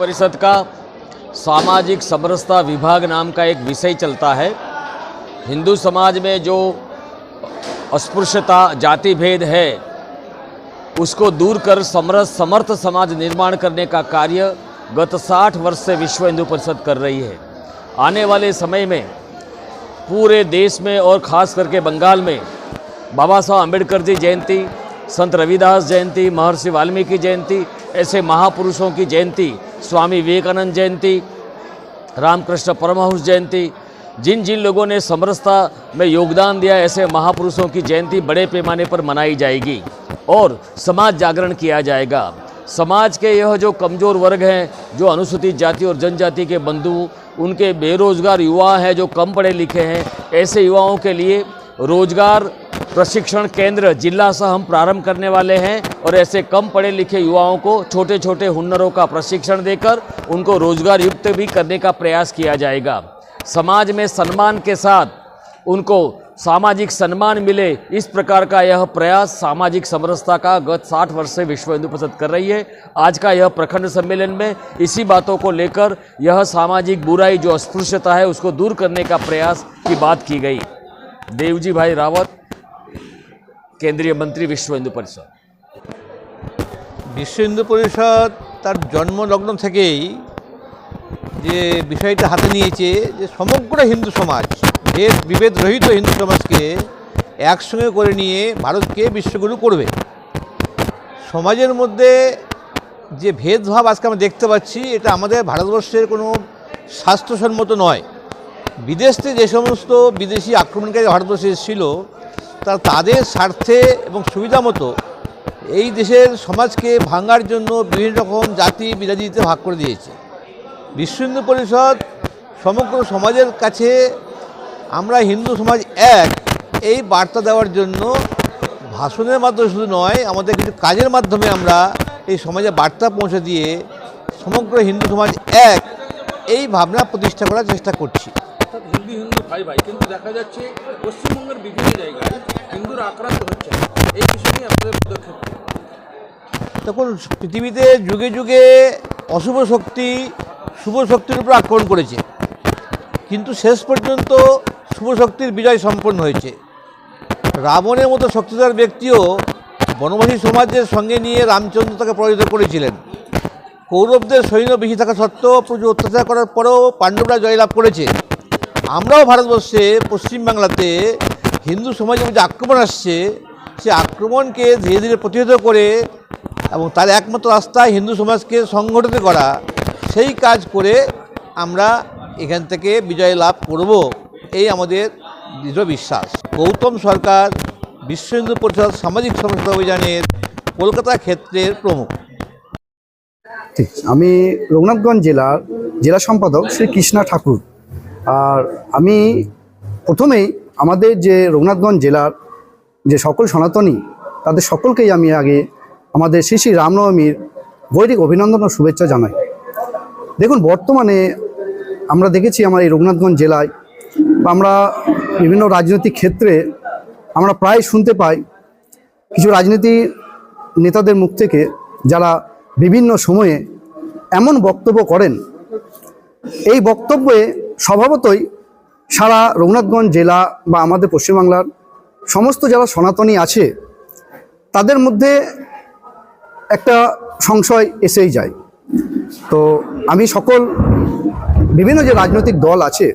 परिषद का सामाजिक समरसता विभाग नाम का एक विषय चलता है। हिंदू समाज में जो अस्पृश्यता जाति भेद है, उसको दूर कर समरस, समर्थ समाज निर्माण करने का कार्य गत 60 वर्ष से विश्व हिंदू परिषद कर रही है। आने वाले समय में पूरे देश में और ख़ास करके बंगाल में बाबा साहब अंबेडकर जी जयंती, संत रविदास जयंती, महर्षि वाल्मीकि जयंती, ऐसे महापुरुषों की जयंती स्वामी विवेकानंद जयंती, रामकृष्ण परमहंस जयंती, जिन जिन लोगों ने समरसता में योगदान दिया, ऐसे महापुरुषों की जयंती बड़े पैमाने पर मनाई जाएगी और समाज जागरण किया जाएगा। समाज के यह जो कमज़ोर वर्ग हैं, जो अनुसूचित जाति और जनजाति के बंधु, उनके बेरोजगार युवा हैं, जो कम पढ़े लिखे हैं, ऐसे युवाओं के लिए रोज़गार प्रशिक्षण केंद्र जिला से हम प्रारंभ करने वाले हैं और ऐसे कम पढ़े लिखे युवाओं को छोटे छोटे हुनरों का प्रशिक्षण देकर उनको रोज़गार युक्त भी करने का प्रयास किया जाएगा। समाज में सम्मान के साथ उनको सामाजिक सम्मान मिले, इस प्रकार का यह प्रयास सामाजिक समरसता का गत 60 वर्ष से विश्व हिंदू परिषद कर रही है। आज का यह प्रखंड सम्मेलन में इसी बातों को लेकर यह सामाजिक बुराई जो अस्पृश्यता है उसको दूर करने का प्रयास की बात की गई। देवजी भाई रावत কেন্দ্রীয় মন্ত্রী বিশ্ব হিন্দু পরিষদ। বিশ্ব হিন্দু পরিষদ তার জন্মলগ্ন থেকেই যে বিষয়টা হাতে নিয়েছে যে সমগ্র হিন্দু সমাজ যে বিভেদ রহিত হিন্দু সমাজকে একসঙ্গে করে নিয়ে ভারতকে বিশ্বগুরু করবে। সমাজের মধ্যে যে ভেদভাব আজকে আমরা দেখতে পাচ্ছি, এটা আমাদের ভারতবর্ষের কোনো স্বাস্থ্যসম্মত নয়। বিদেশতে যে সমস্ত বিদেশি আক্রমণকারী ভারতবর্ষে এসেছিল তারা তাদের স্বার্থে এবং সুবিধা মতো এই দেশের সমাজকে ভাঙার জন্য বিভিন্ন রকম জাতি বিরাজিতে ভাগ করে দিয়েছে। বিশ্ব হিন্দু পরিষদ সমগ্র সমাজের কাছে আমরা হিন্দু সমাজ এক এই বার্তা দেওয়ার জন্য ভাষণের মাধ্যমে শুধু নয়, আমাদের কিছু কাজের মাধ্যমে আমরা এই সমাজে বার্তা পৌঁছে দিয়ে সমগ্র হিন্দু সমাজ এক এই ভাবনা প্রতিষ্ঠা করার চেষ্টা করছি। অর্থাৎ হিন্দু হিন্দু ভাই ভাই, কিন্তু দেখা যাচ্ছে পশ্চিমবঙ্গের বিভিন্ন জায়গায় হিন্দুরা আক্রান্ত হচ্ছে। এই বিষয়ে নিয়ে আপনাদের পদক্ষেপ? তখন পৃথিবীতে যুগে যুগে অশুভ শক্তি শুভ শক্তির উপর আক্রমণ করেছে। কিন্তু শেষ পর্যন্ত শুভ শক্তির বিজয় সম্পন্ন হয়েছে। রাবণের মতো শক্তিধর ব্যক্তিও বনবাসী সমাজের সঙ্গে নিয়ে রামচন্দ্র তাকে পরাজিত করেছিলেন। কৌরবদের সৈন্য বেশি থাকা সত্ত্বেও প্রচুর অত্যাচার করার পরেও পাণ্ডবরা জয়লাভ করেছে। আমরাও ভারতবর্ষে পশ্চিমবাংলাতে হিন্দু সমাজের যে আক্রমণ আসছে, সে আক্রমণকে ধীরে ধীরে প্রতিহত করে এবং তার একমাত্র রাস্তা হিন্দু সমাজকে সংগঠিত করা, সেই কাজ করে আমরা এখান থেকে বিজয় লাভ করব, এই আমাদের দৃঢ় বিশ্বাস। গৌতম সরকার বিশ্ব হিন্দু পরিষদ সামাজিক সমস্যা অভিযানের কলকাতা ক্ষেত্রের প্রমুখ। আমি রঘুনাথগঞ্জ জেলার জেলা সম্পাদক শ্রী কৃষ্ণা ঠাকুর। আর আমি প্রথমেই আমাদের যে রঘুনাথগঞ্জ জেলার যে সকল সনাতনী, তাদের সকলকেই আমি আগে আমাদের শ্রী শ্রী রামনবমীর গৈরিক অভিনন্দন ও শুভেচ্ছা জানাই। দেখুন, বর্তমানে আমরা দেখেছি আমার এই রঘুনাথগঞ্জ জেলায় আমরা বিভিন্ন রাজনৈতিক ক্ষেত্রে আমরা প্রায় শুনতে পাই কিছু রাজনীতি নেতাদের মুখ থেকে যারা বিভিন্ন সময়ে এমন বক্তব্য করেন। এই বক্তব্যে স্বভাবতই সারা রঘুনাথগঞ্জ জেলা বা আমাদের পশ্চিমবাংলার সমস্ত যারা সনাতনী আছে, তাদের মধ্যে একটা সংশয় এসেই যায়। তো আমি সকল বিভিন্ন যে রাজনৈতিক দল আছে,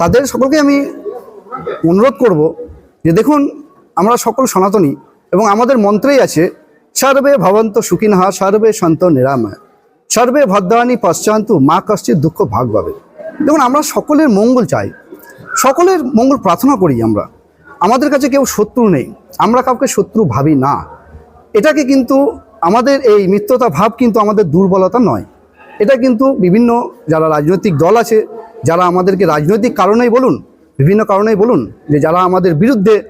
তাদের সকলকে আমি অনুরোধ করব যে দেখুন, আমরা সকল সনাতনী এবং আমাদের মন্ত্রেই আছে, সর্বে ভবন্ত সুখিনহা সর্বে সন্ত নিরাময়, সর্বে ভদ্রাণী পশ্চান্তু মা কষ্টের দুঃখ ভাগ পাবে দেখুন, আমরা সকলের মঙ্গল চাই। সকলের মঙ্গল প্রার্থনা করি আমরা। আমাদের কাছে কেউ শত্রু নেই। আমরা কাউকে শত্রু ভাবি না। এটাকে কিন্তু আমাদের এই মিত্রতা ভাব কিন্তু আমাদের দুর্বলতা নয়। এটা কিন্তু বিভিন্ন যারা রাজনৈতিক দল আছে, যারা আমাদেরকে রাজনৈতিক কারণেই বলুন, বিভিন্ন কারণেই বলুন, যে যারা আমাদের বিরুদ্ধে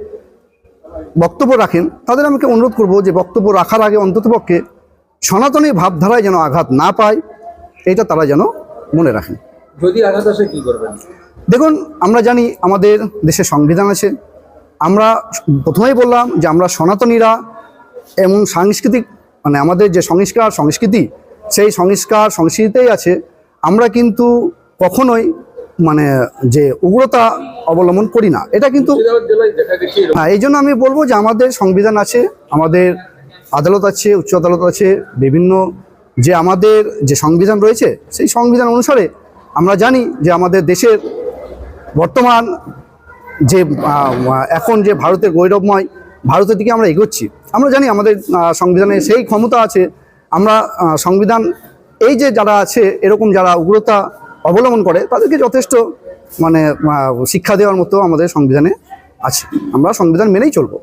বক্তব্য রাখেন, তাদের আমাকে অনুরোধ করব যে বক্তব্য রাখার আগে অন্ততপক্ষে সনাতনী ভাবধারায় যেন আঘাত না পায়, এটা তারা যেন মনে রাখেন। যদি আঘাত আসে কি করবেন? দেখুন আমরা জানি আমাদের দেশে সংবিধান আছে। আমরা প্রথমেই বললাম যে আমরা সনাতনীরা এবং সাংস্কৃতিক মানে আমাদের যে সংস্কার সংস্কৃতি সেই সংস্কার সংস্কৃতিতেই আছে। আমরা কিন্তু কখনোই মানে যে উগ্রতা অবলম্বন করি না। এটা কিন্তু হ্যাঁ এই জন্য আমি বলব যে আমাদের সংবিধান আছে আমাদের আদালত আছে উচ্চ আদালত আছে বিভিন্ন যে আমাদের যে সংবিধান রয়েছে সেই সংবিধান অনুসারে আমরা জানি যে আমাদের দেশের বর্তমান যে এখন যে ভারতের গৌরবময় ভারতের দিকে আমরা এগোচ্ছি। আমরা জানি আমাদের সংবিধানে সেই ক্ষমতা আছে। আমরা সংবিধান এই যে যারা আছে এরকম যারা উগ্রতা অবলম্বন করে তাদেরকে যথেষ্ট মানে শিক্ষা দেওয়ার মতো আমাদের সংবিধানে আছে। আমরা সংবিধান মেনেই চলবো।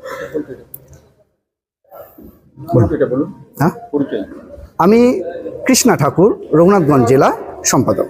হ্যাঁ? আমি কৃষ্ণা ঠাকুর রঘুনাথগঞ্জ জেলা সম্পাদক।